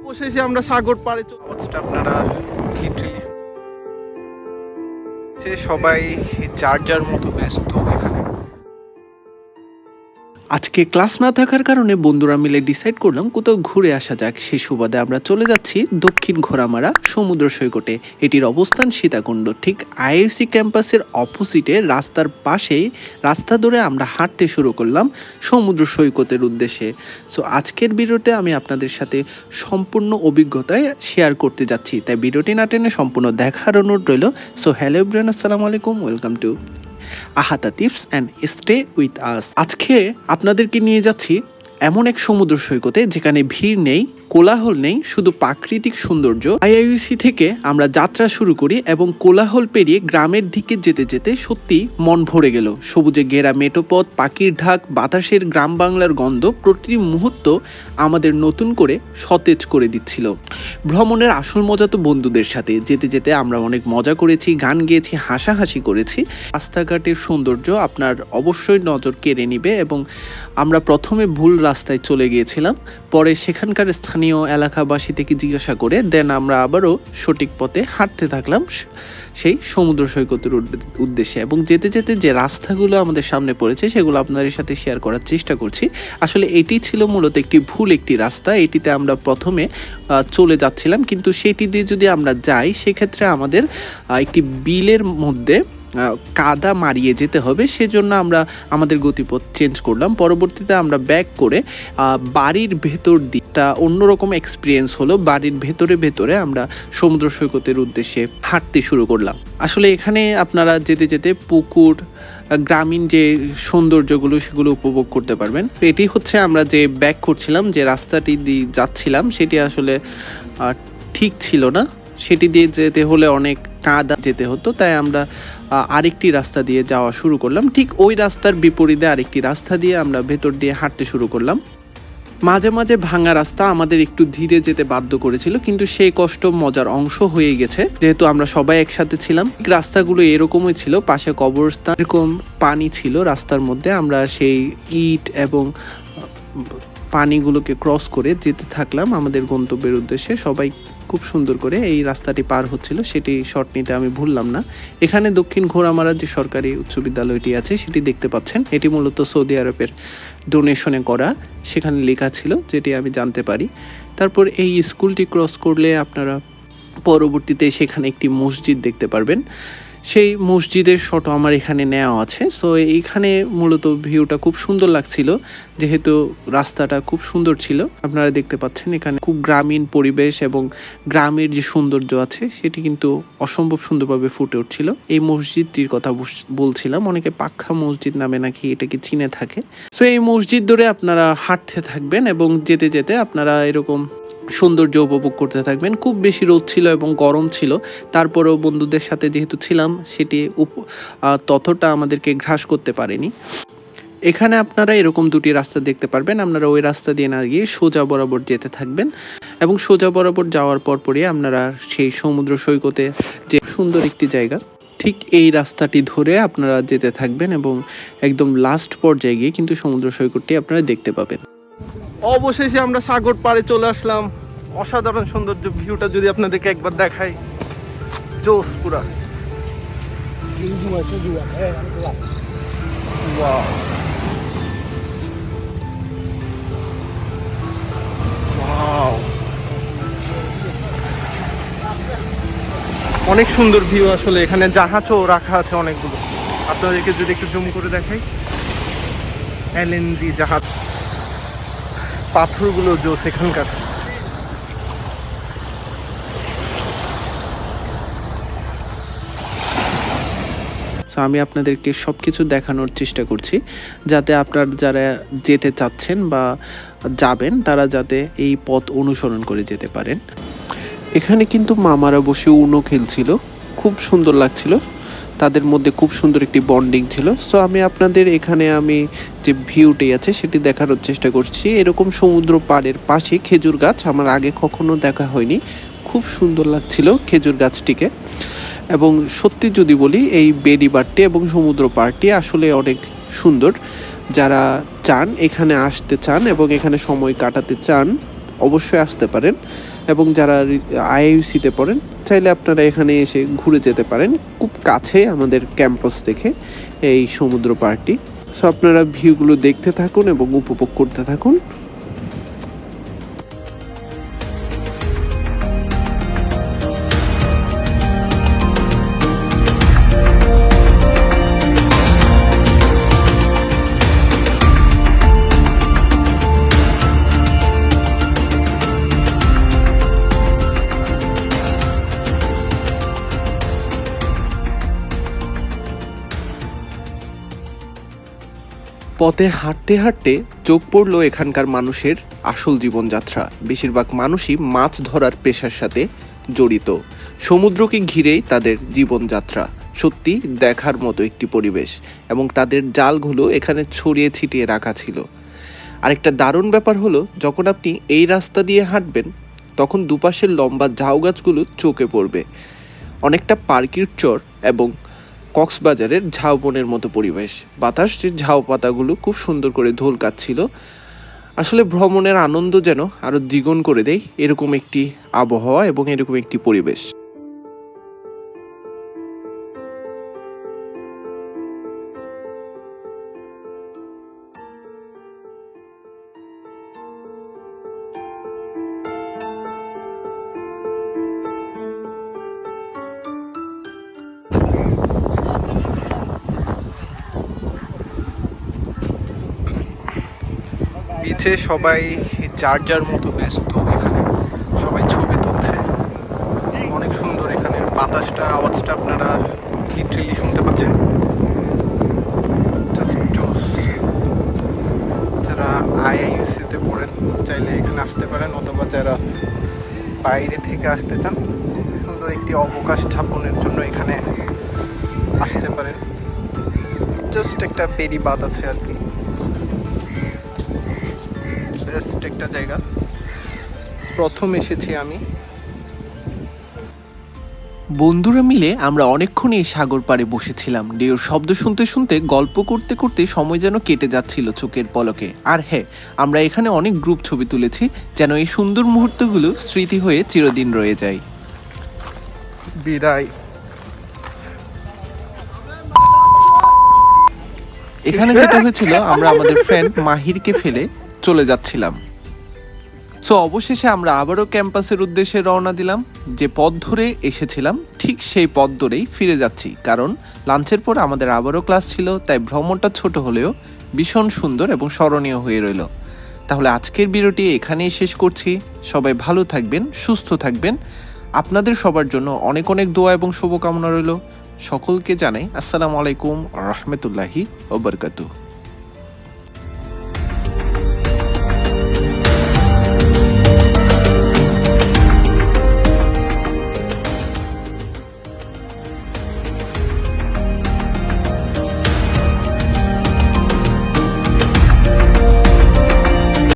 অবশেষে আমরা সাগর পাড়ে চলে- আপনারা লিটারেলি সে সবাই যার যার মতো ব্যস্ত এখানে আজকে ক্লাস না থাকার কারণে বন্ধুরা মিলে ডিসাইড করলাম কোথাও ঘুরে আসা যাক। সে সুবাদে আমরা চলে যাচ্ছি দক্ষিণ ঘোড়ামারা সমুদ্র সৈকতে। এটির অবস্থান সীতাকুণ্ড। ঠিক আইএসসি ক্যাম্পাসের অপোজিটে রাস্তার পাশেই রাস্তা ধরে আমরা হাঁটতে শুরু করলাম সমুদ্র সৈকতের উদ্দেশ্যে। সো আজকের ভিডিওতে আমি আপনাদের সাথে সম্পূর্ণ অভিজ্ঞতায় শেয়ার করতে যাচ্ছি। তাই ভিডিওটি না টেনে সম্পূর্ণ দেখার অনুরোধ রইল। সো হ্যালো এভরিওয়ান আসসালামু আলাইকুম welcome to আহাতা tips and stay with us. আজকে আপনাদেরকে নিয়ে যাচ্ছি এমন এক সমুদ্র সৈকতে যেখানে ভিড় নেই কোলাহল নেই, শুধু প্রাকৃতিক সৌন্দর্য। আইআইউসি থেকে আমরা যাত্রা শুরু করি এবং কোলাহল পেরিয়ে গ্রামের দিকে যেতে যেতে সত্যি মন ভরে গেল। সবুজে ঘেরা মেটোপথ পাখির ঢাক, বাতাসের গ্রাম বাংলার গন্ধ প্রতিটি মুহূর্ত আমাদের নতুন করে সতেজ করে দিচ্ছিল। ভ্রমণের আসল মজা তো বন্ধুদের সাথে। যেতে যেতে আমরা অনেক মজা করেছি, গান গেয়েছি, হাসাহাসি করেছি। রাস্তাঘাটের সৌন্দর্য আপনার অবশ্যই নজর কেড়ে নিবে এবং আমরা প্রথমে ভুল রাস্তায় চলে গিয়েছিলাম। পরে সেখানকার স্থানীয় এলাকাবাসী থেকে জিজ্ঞাসা করে, দেন আমরা আবারও সঠিক পথে হাঁটতে থাকলাম সেই সমুদ্র সৈকতের উদ্দেশ্যে এবং যেতে যেতে যে রাস্তাগুলো আমাদের সামনে পড়েছে সেগুলো আপনাদের সাথে শেয়ার করার চেষ্টা করছি। আসলে এটি ছিল মূলত একটি ভুল একটি রাস্তা। এটিতে আমরা প্রথমে চলে যাচ্ছিলাম, কিন্তু সেটি দিয়ে যদি আমরা যাই, সেক্ষেত্রে আমাদের একটি বিলের মধ্যে কাদা মারিয়ে যেতে হবে, সেজন্য আমরা আমাদের গতিপথ চেঞ্জ করলাম। পরবর্তীতে আমরা ব্যাক করে বাড়ির ভেতর দিকটা অন্যরকম এক্সপিরিয়েন্স হলো। বাড়ির ভেতরে ভেতরে আমরা সমুদ্র সৈকতের উদ্দেশ্যে হাঁটতে শুরু করলাম। আসলে এখানে আপনারা যেতে যেতে পুকুর গ্রামীণ যে সৌন্দর্যগুলো সেগুলো উপভোগ করতে পারবেন। এটি হচ্ছে আমরা যে ব্যাক করছিলাম, যে রাস্তাটি দিয়ে যাচ্ছিলাম, সেটি আসলে ঠিক ছিল না। সেটি দিয়ে যেতে হলে অনেক কাদা যেতে হতো, তাই আমরা আরেকটি রাস্তা দিয়ে যাওয়া শুরু করলাম। ঠিক ওই রাস্তার বিপরীতে আরেকটি রাস্তা দিয়ে আমরা ভেতর দিয়ে হাঁটতে শুরু করলাম। মাঝে মাঝে ভাঙা রাস্তা আমাদের একটু ধীরে যেতে বাধ্য করেছিল, কিন্তু সেই কষ্ট মজার অংশ হয়ে গেছে। যেহেতু আমরা সবাই একসাথে ছিলাম রাস্তাগুলো এরকমই ছিল, পাশে কবরস্থান, এরকম পানি ছিল রাস্তার মধ্যে, আমরা সেই ইট এবং পানিগুলোকে ক্রস করে যেতে থাকলাম আমাদের গন্তব্যের উদ্দেশ্যে। সবাই খুব সুন্দর করে এই রাস্তাটি পার হচ্ছিল। সেটি শর্ট নিতে আমি ভুললাম না। এখানে দক্ষিণ ঘোড়ামারার যে সরকারি উচ্চ বিদ্যালয়টি আছে, সেটি দেখতে পাচ্ছেন। এটি মূলত সৌদি আরবের ডোনেশনে করা। সেখানে লেখা ছিল যেটি আমি জানতে পারি। তারপর এই স্কুলটি ক্রস করলে আপনারা পরবর্তীতে সেখানে একটি মসজিদ দেখতে পারবেন। সেই মসজিদের শট আমার এখানে নেওয়া আছে। সো এইখানে মূলত ভিউটা খুব সুন্দর লাগছিল। যেহেতু রাস্তাটা খুব সুন্দর ছিল। আপনারা দেখতে পাচ্ছেন এখানে খুব গ্রামীণ পরিবেশ এবং গ্রামের যে সৌন্দর্য আছে, সেটি কিন্তু অসম্ভব সুন্দরভাবে ফুটে উঠছিল। এই মসজিদটির কথা বলছিলাম। অনেকে পাক্ষা মসজিদ নামে নাকি এটাকে চিনে থাকে। সো এই মসজিদ ধরে আপনারা হাঁটতে থাকবেন এবং যেতে যেতে আপনারা এরকম সৌন্দর্য উপভোগ করতে থাকবেন। খুব বেশি রোদ ছিল এবং গরম ছিল। তারপরেও বন্ধুদের সাথে যেহেতু ছিলাম, সেটি ততটা আমাদেরকে ঘ্রাস করতে পারেনি। এখানে আপনারা এরকম দুটি রাস্তা দেখতে পারবেন। আপনারা ওই রাস্তা দিয়ে না গিয়ে সোজা বরাবর যেতে থাকবেন এবং সোজা বরাবর যাওয়ার পর পরপরই আপনারা সেই সমুদ্র সৈকতে যে সুন্দর একটি জায়গা, ঠিক এই রাস্তাটি ধরে আপনারা যেতে থাকবেন এবং একদম লাস্ট পর্যায়ে গিয়ে কিন্তু সমুদ্র সৈকতটি আপনারা দেখতে পাবেন। অবশেষে আমরা সাগর পাড়ে চলে আসলাম। অসাধারণ সৌন্দর্য ভিউটা যদি আপনাদেরকে একবার দেখাই। জোস পুরা. অনেক সুন্দর ভিউ আসলে, এখানে জাহাজও রাখা আছে অনেকগুলো। আপনাদেরকে যদি একটু জুম করে দেখাই। এল এলএনজি জাহাজ। পাথরগুলো জোস এখানকার। আমি আপনাদেরকে সব কিছু দেখানোর চেষ্টা করছি যাতে আপনার যারা যেতে চাচ্ছেন বা যাবেন, তারা যাতে এই পথ অনুসরণ করে যেতে পারেন। এখানে কিন্তু মামারা বসে উনো খেলছিল, খুব সুন্দর লাগছিল। তাদের মধ্যে খুব সুন্দর একটি বন্ডিং ছিল। সো আমি আপনাদের এখানে আমি যে ভিউটি আছে, সেটি দেখানোর চেষ্টা করছি। এরকম সমুদ্র পাড়ের পাশে খেজুর গাছ, আমার আগে কখনো দেখা হয়নি। খুব সুন্দর লাগছিল খেজুর গাছটিকে। এবং সত্যি যদি বলি, এই বেড়িবারটি এবং সমুদ্র পাড়টি আসলে অনেক সুন্দর। যারা চান, এখানে আসতে চান এবং এখানে সময় কাটাতে চান, অবশ্যই আসতে পারেন। এবং যারা আইইউসিতে পড়েন, চাইলে আপনারা এখানে এসে ঘুরে যেতে পারেন। খুব কাছে আমাদের ক্যাম্পাস থেকে এই সমুদ্র পার্কটি সো আপনারা ভিউগুলো দেখতে থাকুন এবং উপভোগ করতে থাকুন। পথে হাঁটতে হাঁটতে চোখ পড়ল এখানকার মানুষের আসল জীবনযাত্রা। বেশিরভাগ মানুষই মাছ ধরার পেশার সাথে জড়িত। সমুদ্রকে ঘিরেই তাদের জীবনযাত্রা। সত্যি দেখার মতো একটি পরিবেশ এবং তাদের জালগুলো এখানে ছড়িয়ে ছিটিয়ে রাখা ছিল। আরেকটা দারুণ ব্যাপার হলো, যখন আপনি এই রাস্তা দিয়ে হাঁটবেন, তখন দুপাশের লম্বা ঝাউ গাছগুলো চোখে পড়বে। অনেকটা পার্কির চর এবং কক্সবাজারের ঝাউবনের মতো পরিবেশ। বাতাসের ঝাউ পাতাগুলো খুব সুন্দর করে ধোল কাচ্ছিল। আসলে ভ্রমণের আনন্দ যেন আরও দ্বিগুণ করে দেয় এরকম একটি আবহাওয়া এবং এরকম একটি পরিবেশ। বিচে সবাই যার যার মতো ব্যস্ত এখানে। সবাই ছবি তুলছে। অনেক সুন্দর এখানে। বাতাসটা, আওয়াজটা আপনারা লিটারেলি শুনতে পাচ্ছেন। যারা আইআইউসিতে পড়েন, চাইলে এখানে আসতে পারেন, অথবা যারা বাইরে থেকে আসতে চান, সুন্দর একটি অবকাশ স্থাপনের জন্য এখানে আসতে পারেন। জাস্ট একটা পেরি বাদ আছে আর কি। বেস্ট একটা জায়গা। প্রথম এসেছি আমি। বন্ধুরা মিলে আমরা অনেকক্ষণ এই সাগর পাড়ে বসেছিলাম। ডেউর শব্দ শুনতে শুনতে গল্প করতে করতে সময় যেন কেটে যাচ্ছিল চোখের পলকে। আর হ্যাঁ আমরা এখানে অনেক গ্রুপ ছবি তুলেছি যেন এই সুন্দর মুহূর্তগুলো স্মৃতি হয়ে চিরদিন রয়ে যায়। বিদায়। এখানে যেটা হয়েছিল আমরা আমাদের ফ্রেন্ড মাহিরকে ফেলে চলে যাচ্ছিলাম। সো অবশেষে আমরা আবারও ক্যাম্পাসের উদ্দেশ্যে রওনা দিলাম, যে পথ ধরে এসেছিলাম, ঠিক সেই পথ ধরেই ফিরে যাচ্ছি। কারণ, লাঞ্চের পর আমাদের আবারও ক্লাস ছিল, তাই ভ্রমণটা ছোট হলেও ভীষণ সুন্দর এবং স্মরণীয় হয়ে রইল। তাহলে আজকের ভিডিওটি এখানেই শেষ করছি। সবাই ভালো থাকবেন, সুস্থ থাকবেন। আপনাদের সবার জন্য অনেক অনেক দোয়া এবং শুভকামনা রইল। সকলকে জানাই আসসালামু আলাইকুম রহমতুল্লাহি ওবরকাতু